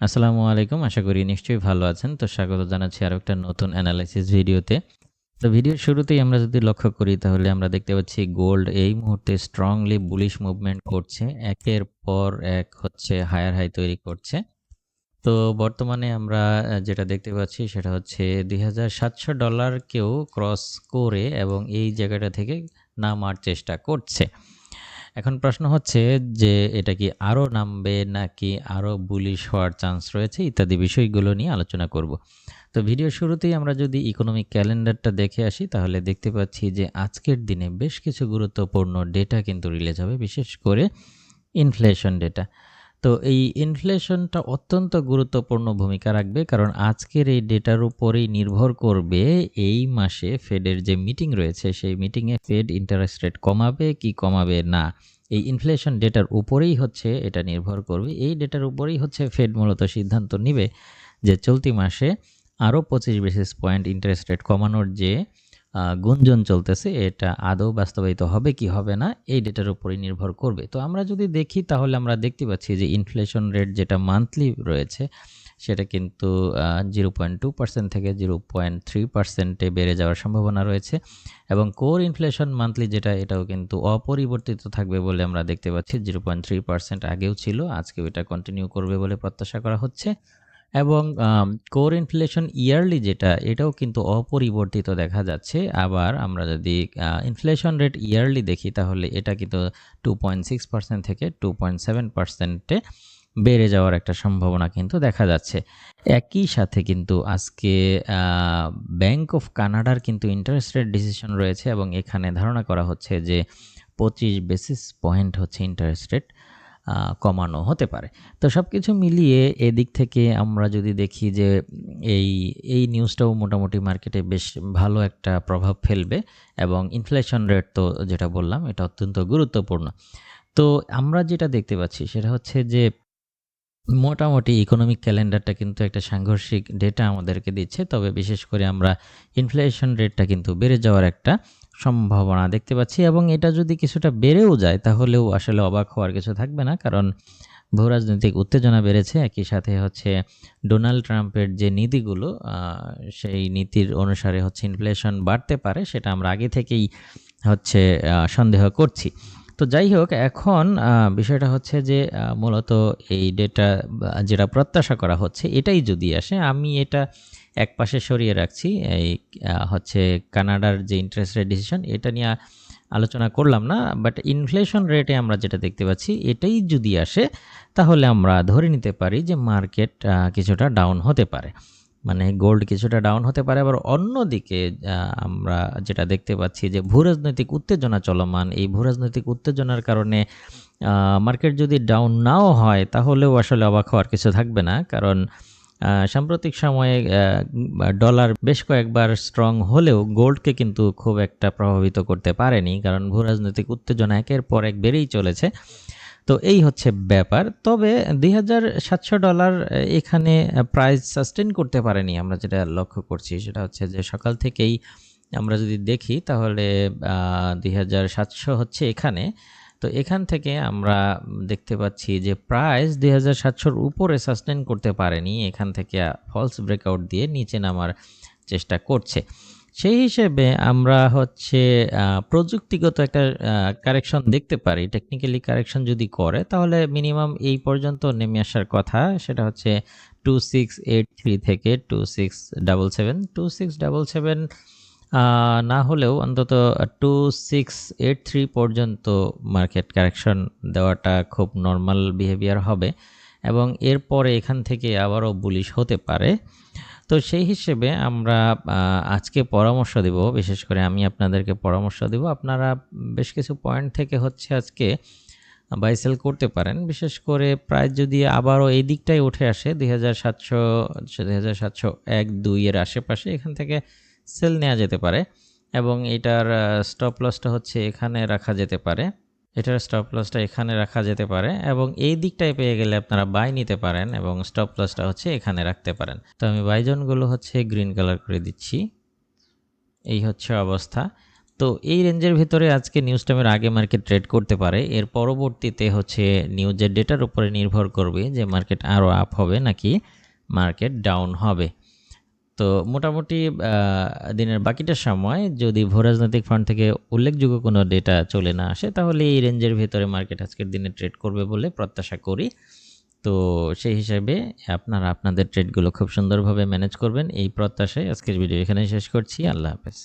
আসসালামু আলাইকুম, আশা করি নিশ্চয়ই ভালো আছেন। তো স্বাগত জানাচ্ছি আরও একটা নতুন অ্যানালাইসিস ভিডিওতে। তো ভিডিওর শুরুতেই আমরা যদি লক্ষ্য করি, তাহলে আমরা দেখতে পাচ্ছি গোল্ড এই মুহূর্তে স্ট্রংলি বুলিশ মুভমেন্ট করছে। একের পর এক হচ্ছে হায়ার হাই তৈরি করছে। তো বর্তমানে আমরা যেটা দেখতে পাচ্ছি, সেটা হচ্ছে দুই ডলারকেও ক্রস করে এবং এই জায়গাটা থেকে নামার চেষ্টা করছে। এখন প্রশ্ন হচ্ছে যে এটা কি আরও নামবে নাকি আরও বুলিশ হওয়ার চান্স রয়েছে ইত্যাদি বিষয়গুলো নিয়ে আলোচনা করব। তো ভিডিও শুরুতেই আমরা যদি ইকোনমিক ক্যালেন্ডারটা দেখে আসি, তাহলে দেখতে পাচ্ছি যে আজকের দিনে বেশ কিছু গুরুত্বপূর্ণ ডেটা কিন্তু রিলিজ হবে, বিশেষ করে ইনফ্লেশন ডেটা তো এই ইনফ্লেশনটা অত্যন্ত গুরুত্বপূর্ণ ভূমিকা রাখবে, কারণ আজকের এই ডেটার উপরেই নির্ভর করবে এই মাসে ফেডের যে মিটিং রয়েছে, সেই মিটিংয়ে ফেড ইন্টারেস্ট রেট কমাবে কি কমাবে না। এই ইনফ্লেশন ডেটার উপরেই হচ্ছে এটা নির্ভর করবে। এই ডেটার উপরেই হচ্ছে ফেড মূলত সিদ্ধান্ত নেবে যে চলতি মাসে আরও পঁচিশ বেসিস পয়েন্ট ইন্টারেস্ট রেট কমানোর যে গুঞ্জন চলতেছে, এটা আদৌ বাস্তবায়িত হবে কি হবে না, এই ডেটার উপরই নির্ভর করবে। তো আমরা যদি দেখি, তাহলে আমরা দেখতে পাচ্ছি যে ইনফ্লেশন রেট যেটা মান্থলি রয়েছে, সেটা কিন্তু জিরো পয়েন্ট টু পার্সেন্ট থেকে জিরো পয়েন্ট থ্রি পার্সেন্টে বেড়ে যাওয়ার সম্ভাবনা রয়েছে এবং কোর ইনফ্লেশন মান্থলি যেটা, এটাও কিন্তু অপরিবর্তিত থাকবে বলে আমরা দেখতে পাচ্ছি জিরো পয়েন্ট থ্রি পার্সেন্ট আগেও ছিল, আজকেও এটা কন্টিনিউ করবে বলে প্রত্যাশা করা হচ্ছে। এবং কোর ইনফ্লেশন ইয়ারলি যেটা, এটাও কিন্তু অপরিবর্তিত দেখা যাচ্ছে। আবার আমরা যদি ইনফ্লেশন রেট ইয়ারলি দেখি, তাহলে এটা কিন্তু টু পয়েন্ট সিক্স পার্সেন্ট থেকে টু পয়েন্ট সেভেন পার্সেন্টে বেড়ে যাওয়ার একটা সম্ভাবনা কিন্তু দেখা যাচ্ছে। একই সাথে কিন্তু আজকে ব্যাংক অফ কানাডার কিন্তু ইন্টারেস্ট রেট ডিসিশন রয়েছে এবং এখানে ধারণা করা হচ্ছে যে পঁচিশ বেসিস পয়েন্ট হচ্ছে ইন্টারেস্ট রেট কমানো হতে পারে। তো সব কিছু মিলিয়ে এদিক থেকে আমরা যদি দেখি যে এই এই নিউজটাও মোটামুটি মার্কেটে বেশ ভালো একটা প্রভাব ফেলবে এবং ইনফ্লেশন রেট তো যেটা বললাম, এটা অত্যন্ত গুরুত্বপূর্ণ। তো আমরা যেটা দেখতে পাচ্ছি সেটা হচ্ছে যে মোটামুটি ইকোনমিক ক্যালেন্ডারটা কিন্তু একটা সাংঘর্ষিক ডেটা আমাদেরকে দিচ্ছে, তবে বিশেষ করে আমরা ইনফ্লেশন রেটটা কিন্তু বেড়ে যাওয়ার একটা সম্ভাবনা দেখতে পাচ্ছি এবং এটা যদি কিছুটা বেড়েও যায়, তাহলেও আসলে অবাক হওয়ার কিছু থাকবে না। কারণ ভূরাজনৈতিক উত্তেজনা বেড়েছে। একই সাথে হচ্ছে ডোনাল্ড ট্রাম্পের যে নীতিগুলো সেই নীতির অনুসারে হচ্ছে ইনফ্লেশন বাড়তে পারে, সেটা আমরা আগে থেকেই হচ্ছে সন্দেহ করছি। তো যাই হোক, এখন বিষয়টা হচ্ছে যে মূলত এই ডেটা যেটা প্রত্যাশা করা হচ্ছে, এটাই যদি আসে, আমি এটা এক পাশে সরিয়ে রাখছি, এই হচ্ছে কানাডার যে ইন্টারেস্ট রেট ডিসিশন এটা নিয়ে আলোচনা করলাম না বাট ইনফ্লেশন রেটে আমরা যেটা দেখতে পাচ্ছি, এটাই যদি আসে, তাহলে আমরা ধরে নিতে পারি যে মার্কেট কিছুটা ডাউন হতে পারে। মানে গোল্ড কিছুটা ডাউন হতে পারে, আবার অন্যদিকে আমরা যেটা দেখতে পাচ্ছি যে ভূরাজনৈতিক উত্তেজনা চলমান, এই ভূরাজনৈতিক উত্তেজনার কারণে মার্কেট যদি ডাউন নাও হয়, তাহলেও আসলে অবাক হওয়ার কিছু থাকবে না, কারণ সাম্প্রতিক সময়ে ডলার বেশ কয়েকবার স্ট্রং হলেও গোল্ডকে কিন্তু খুব একটা প্রভাবিত করতে পারেনি, কারণ ভূরাজনৈতিক উত্তেজনা একের পর এক বেড়েই চলেছে। তো এই হচ্ছে ব্যাপার। তবে দুই হাজার সাতশো ডলার এখানে প্রাইস সাস্টেন করতে পারেনি আমরা যেটা লক্ষ্য করছি, সেটা হচ্ছে যে সকাল থেকেই আমরা যদি দেখি তাহলে দুই হাজার সাতশো হচ্ছে এখানে। তো এখান থেকে আমরা দেখতে পাচ্ছি যে প্রাইস দুই হাজার সাতশোর উপরে সাস্টেন করতে পারেনি। এখান থেকে ফলস ব্রেকআউট দিয়ে নিচে নামার চেষ্টা করছে। সেই হিসেবে আমরা হচ্ছে প্রযুক্তিগত একটা কারেকশন দেখতে পারি। টেকনিক্যালি কারেকশন যদি করে, তাহলে মিনিমাম এই পর্যন্ত নেমে আসার কথা। সেটা হচ্ছে টু সিক্স এইট থ্রি থেকে two six double seven two six double seven না হলেও অন্তত টু সিক্স এইট থ্রি পর্যন্ত মার্কেট কারেকশন দেওয়াটা খুব নর্মাল বিহেভিয়ার হবে এবং এরপরে এখান থেকে আবারও বুলিশ হতে পারে। তো সেই হিসেবে আমরা আজকে পরামর্শ দেব, বিশেষ করে আমি আপনাদেরকে পরামর্শ দেব। আপনারা বেশ কিছু পয়েন্ট থেকে হচ্ছে আজকে বাই সেল করতে পারেন। বিশেষ করে প্রাইস যদি আবারও এই দিকটাই উঠে আসে, দুই হাজার সাতশো, দুই হাজার সাতশো এক দুইয়ের আশেপাশে, এখান থেকে সেল নেওয়া যেতে পারে এবং এটার স্টপ লসটা হচ্ছে এখানে রাখা যেতে পারে। এটার স্টপ লসটা এখানে রাখা যেতে পারে এবং এই দিকটায় পেয়ে গেলে আপনারা বাই নিতে পারেন এবং স্টপ লসটা হচ্ছে এখানে রাখতে পারেন। তো আমি বাইজনগুলো হচ্ছে গ্রিন কালার করে দিচ্ছি। এই হচ্ছে অবস্থা। তো এই রেঞ্জের ভিতরে আজকে নিউজ টাইমের আগে মার্কেট ট্রেড করতে পারে। এর পরবর্তীতে হচ্ছে নিউজের ডেটার উপরে নির্ভর করবে যে মার্কেট আরও আপ হবে নাকি মার্কেট ডাউন হবে। তো মোটামুটি দিনের বাকিটা সময় যদি ভূরাজনৈতিক ফান্ড থেকে উল্লেখযোগ্য কোনো ডেটা চলে না আসে, তাহলে এই রেঞ্জের ভেতরে মার্কেট আজকের দিনে ট্রেড করবে বলে প্রত্যাশা করি। তো সেই হিসাবে আপনারা আপনাদের ট্রেডগুলো খুব সুন্দরভাবে ম্যানেজ করবেন। এই প্রত্যাশায় আজকের ভিডিও এখানেই শেষ করছি। আল্লাহ হাফেজ।